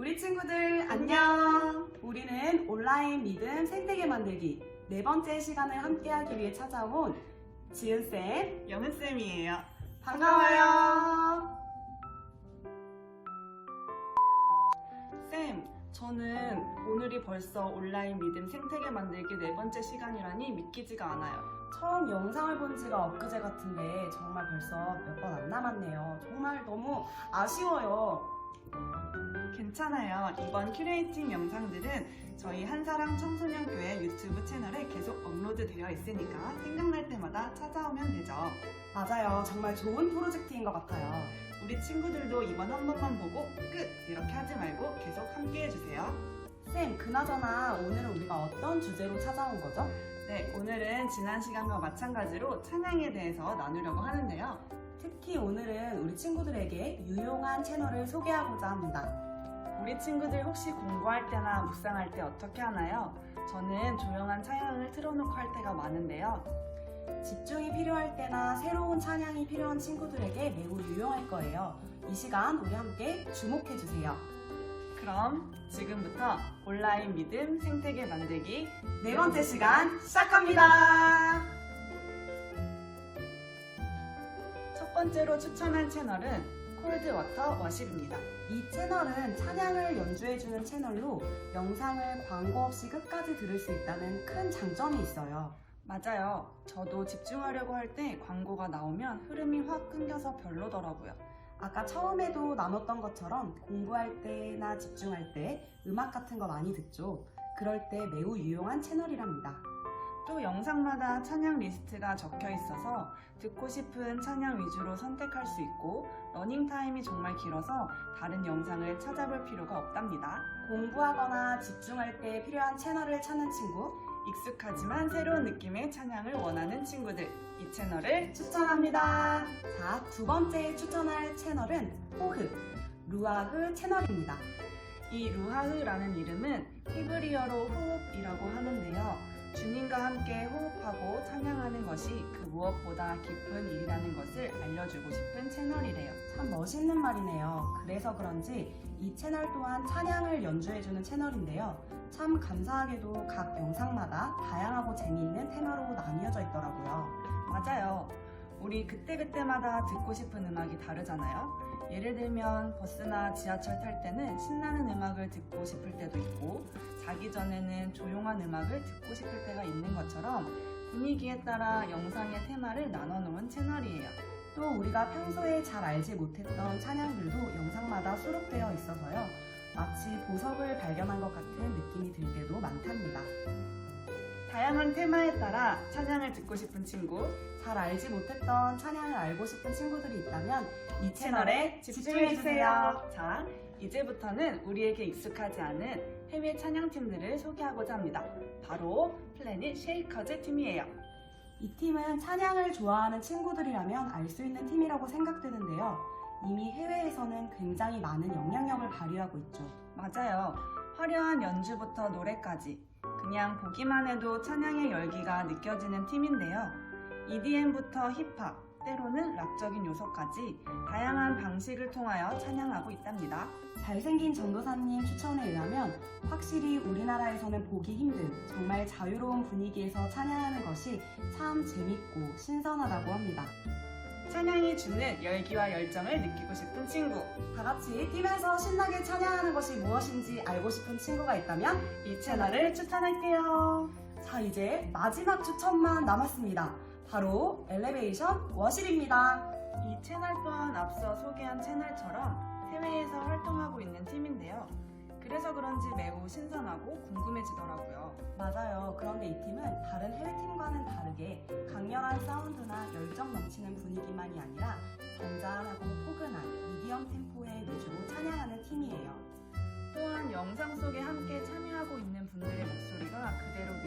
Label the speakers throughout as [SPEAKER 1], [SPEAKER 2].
[SPEAKER 1] 우리 친구들 안녕. 우리는 온라인 믿음 생태계 만들기 네 번째 시간을 함께하기 위해 찾아온 지은 쌤
[SPEAKER 2] 영은쌤이에요.
[SPEAKER 1] 반가워요.
[SPEAKER 2] 쌤, 저는 오늘이 벌써 온라인 믿음 생태계 만들기 네 번째 시간이라니 믿기지가 않아요.
[SPEAKER 1] 처음 영상을 본 지가 엊그제 같은데 정말 벌써 몇 번 안 남았네요. 정말 너무 아쉬워요.
[SPEAKER 2] 괜찮아요. 이번 큐레이팅 영상들은 저희 한사랑 청소년교회 유튜브 채널에 계속 업로드 되어 있으니까 생각날 때마다 찾아오면 되죠.
[SPEAKER 1] 맞아요. 정말 좋은 프로젝트인 것 같아요.
[SPEAKER 2] 우리 친구들도 이번 한 번만 보고 끝! 이렇게 하지 말고 계속 함께 해주세요.
[SPEAKER 1] 쌤, 그나저나 오늘은 우리가 어떤 주제로 찾아온 거죠?
[SPEAKER 2] 네, 오늘은 지난 시간과 마찬가지로 찬양에 대해서 나누려고 하는데요.
[SPEAKER 1] 특히 오늘은 우리 친구들에게 유용한 채널을 소개하고자 합니다.
[SPEAKER 2] 우리 친구들 혹시 공부할 때나 묵상할 때 어떻게 하나요? 저는 조용한 찬양을 틀어놓고 할 때가 많은데요.
[SPEAKER 1] 집중이 필요할 때나 새로운 찬양이 필요한 친구들에게 매우 유용할 거예요. 이 시간 우리 함께 주목해 주세요.
[SPEAKER 2] 그럼 지금부터 온라인 믿음 생태계 만들기
[SPEAKER 1] 네 번째 시간 시작합니다.
[SPEAKER 2] 번째로 추천할 채널은 콜드워터 워십입니다.
[SPEAKER 1] 이 채널은 찬양을 연주해주는 채널로 영상을 광고 없이 끝까지 들을 수 있다는 큰 장점이 있어요.
[SPEAKER 2] 맞아요. 저도 집중하려고 할 때 광고가 나오면 흐름이 확 끊겨서 별로더라고요.
[SPEAKER 1] 아까 처음에도 나눴던 것처럼 공부할 때나 집중할 때 음악 같은 거 많이 듣죠. 그럴 때 매우 유용한 채널이랍니다.
[SPEAKER 2] 또 영상마다 찬양 리스트가 적혀 있어서 듣고 싶은 찬양 위주로 선택할 수 있고 러닝 타임이 정말 길어서 다른 영상을 찾아볼 필요가 없답니다.
[SPEAKER 1] 공부하거나 집중할 때 필요한 채널을 찾는 친구
[SPEAKER 2] 익숙하지만 새로운 느낌의 찬양을 원하는 친구들 이 채널을
[SPEAKER 1] 추천합니다. 자, 두 번째 추천할 채널은 호흡, 루아흐 채널입니다.
[SPEAKER 2] 이 루하흐라는 이름은 히브리어로 호흡이라고 하는데요. 주님과 함께 호흡하고 찬양하는 것이 그 무엇보다 기쁜 일이라는 것을 알려주고 싶은 채널이래요.
[SPEAKER 1] 참 멋있는 말이네요. 그래서 그런지 이 채널 또한 찬양을 연주해주는 채널인데요. 참 감사하게도 각 영상마다 다양하고 재미있는 테마로 나뉘어져 있더라고요.
[SPEAKER 2] 맞아요. 우리 그때그때마다 듣고 싶은 음악이 다르잖아요. 예를 들면 버스나 지하철 탈 때는 신나는 음악을 듣고 싶을 때도 있고 자기 전에는 조용한 음악을 듣고 싶을 때가 있는 것처럼 분위기에 따라 영상의 테마를 나눠 놓은 채널이에요.
[SPEAKER 1] 또 우리가 평소에 잘 알지 못했던 찬양들도 영상마다 수록되어 있어서요. 마치 보석을 발견한 것 같은 느낌이 들 때도 많답니다.
[SPEAKER 2] 다양한 테마에 따라 찬양을 듣고 싶은 친구
[SPEAKER 1] 잘 알지 못했던 찬양을 알고 싶은 친구들이 있다면 이
[SPEAKER 2] 채널에
[SPEAKER 1] 채널에
[SPEAKER 2] 집중해주세요. 자, 이제부터는 우리에게 익숙하지 않은 해외 찬양팀들을 소개하고자 합니다. 바로 플래닛 쉐이커즈 팀이에요.
[SPEAKER 1] 이 팀은 찬양을 좋아하는 친구들이라면 알 수 있는 팀이라고 생각되는데요. 이미 해외에서는 굉장히 많은 영향력을 발휘하고 있죠.
[SPEAKER 2] 맞아요. 화려한 연주부터 노래까지 그냥 보기만 해도 찬양의 열기가 느껴지는 팀인데요. EDM부터 힙합, 때로는 락적인 요소까지 다양한 방식을 통하여 찬양하고 있답니다.
[SPEAKER 1] 잘생긴 전도사님 추천에 의하면 확실히 우리나라에서는 보기 힘든 정말 자유로운 분위기에서 찬양하는 것이 참 재밌고 신선하다고 합니다.
[SPEAKER 2] 찬양이 주는 열기와 열정을 느끼고 싶은 친구.
[SPEAKER 1] 다 같이 팀에서 신나게 찬양하는 것이 무엇인지 알고 싶은 친구가 있다면
[SPEAKER 2] 이 채널을 추천할게요.
[SPEAKER 1] 자 이제 마지막 추천만 남았습니다. 바로 엘리베이션 워실입니다.
[SPEAKER 2] 이 채널 또한 앞서 소개한 채널처럼 해외에서 활동하고 있는 팀인데요. 그래서 그런지 매우 신선하고 궁금해지더라고요.
[SPEAKER 1] 맞아요. 그런데 이 팀은 다른 해외 팀과는 다르게 강렬한 사운드나 열정 넘치는 분위기만이 아니라 잔잔하고 포근한 미디엄 템포의 위주로 찬양하는 팀이에요.
[SPEAKER 2] 또한 영상 속에 함께 참여하고 있는 분들의 목소리가 그대로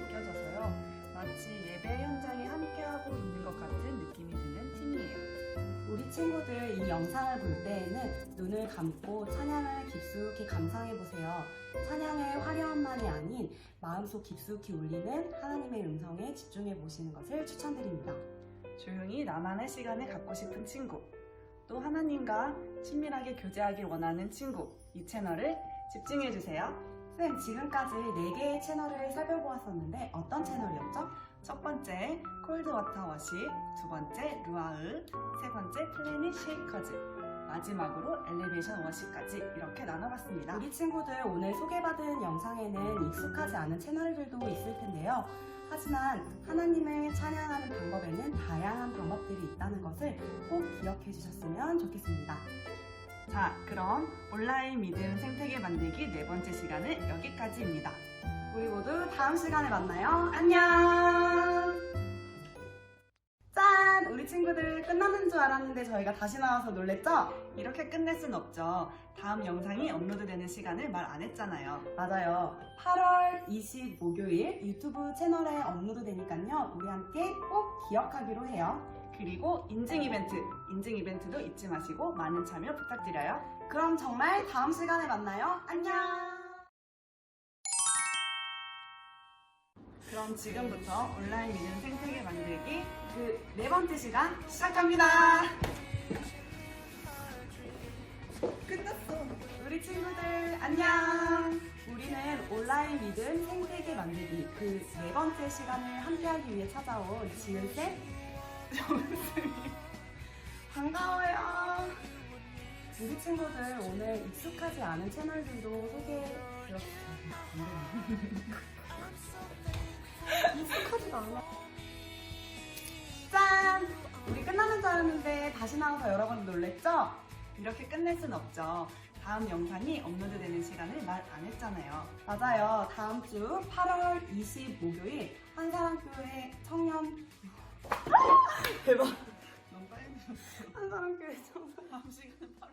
[SPEAKER 1] 친구들 이 영상을 볼 때에는 눈을 감고 찬양을 깊숙이 감상해 보세요. 찬양의 화려함만이 아닌 마음속 깊숙이 울리는 하나님의 음성에 집중해 보시는 것을 추천드립니다.
[SPEAKER 2] 조용히 나만의 시간을 갖고 싶은 친구. 또 하나님과 친밀하게 교제하길 원하는 친구. 이 채널을 집중해 주세요.
[SPEAKER 1] 쌤, 지금까지 4개의 채널을 살펴보았었는데 어떤 채널이었죠?
[SPEAKER 2] 첫 번째 콜드워터 워시, 두 번째 루아흐, 세 번째 플래닛 쉐이커즈, 마지막으로 엘리베이션 워시까지 이렇게 나눠봤습니다.
[SPEAKER 1] 우리 친구들 오늘 소개받은 영상에는 익숙하지 않은 채널들도 있을 텐데요. 하지만 하나님을 찬양하는 방법에는 다양한 방법들이 있다는 것을 꼭 기억해 주셨으면 좋겠습니다.
[SPEAKER 2] 자, 그럼 온라인 믿음 생태계 만들기 네 번째 시간은 여기까지입니다.
[SPEAKER 1] 우리 모두 다음 시간에 만나요. 안녕! 짠! 우리 친구들 끝나는 줄 알았는데 저희가 다시 나와서 놀랬죠?
[SPEAKER 2] 이렇게 끝낼 순 없죠. 다음 영상이 업로드되는 시간을 말 안 했잖아요.
[SPEAKER 1] 맞아요. 8월 20 목요일 유튜브 채널에 업로드 되니까요. 우리 함께 꼭 기억하기로 해요.
[SPEAKER 2] 그리고 인증 이벤트, 인증 이벤트도 잊지 마시고 많은 참여 부탁드려요.
[SPEAKER 1] 그럼 정말 다음 시간에 만나요. 안녕!
[SPEAKER 2] 그럼 지금부터 온라인 믿음 생태계 만들기
[SPEAKER 1] 그 네 번째 시간
[SPEAKER 2] 시작합니다.
[SPEAKER 1] 끝났어. 우리 친구들 안녕. 우리는 온라인 믿음 생태계 만들기 그 네 번째 시간을 함께하기 위해 찾아온 지은 쌤 반가워요. 우리 친구들 오늘 익숙하지 않은 채널들도 소개해 드렸습니다. 익숙하지가 않아. 짠! 우리 끝나는 줄 알았는데 다시 나와서 여러분 놀랬죠?
[SPEAKER 2] 이렇게 끝낼 순 없죠. 다음 영상이 업로드되는 시간을 말 안 했잖아요.
[SPEAKER 1] 맞아요. 다음 주 8월 20 목요일 한사랑교회 청년 대박
[SPEAKER 2] 너무 빨리
[SPEAKER 1] 한사랑교회 청년
[SPEAKER 2] 다음 시간은 바로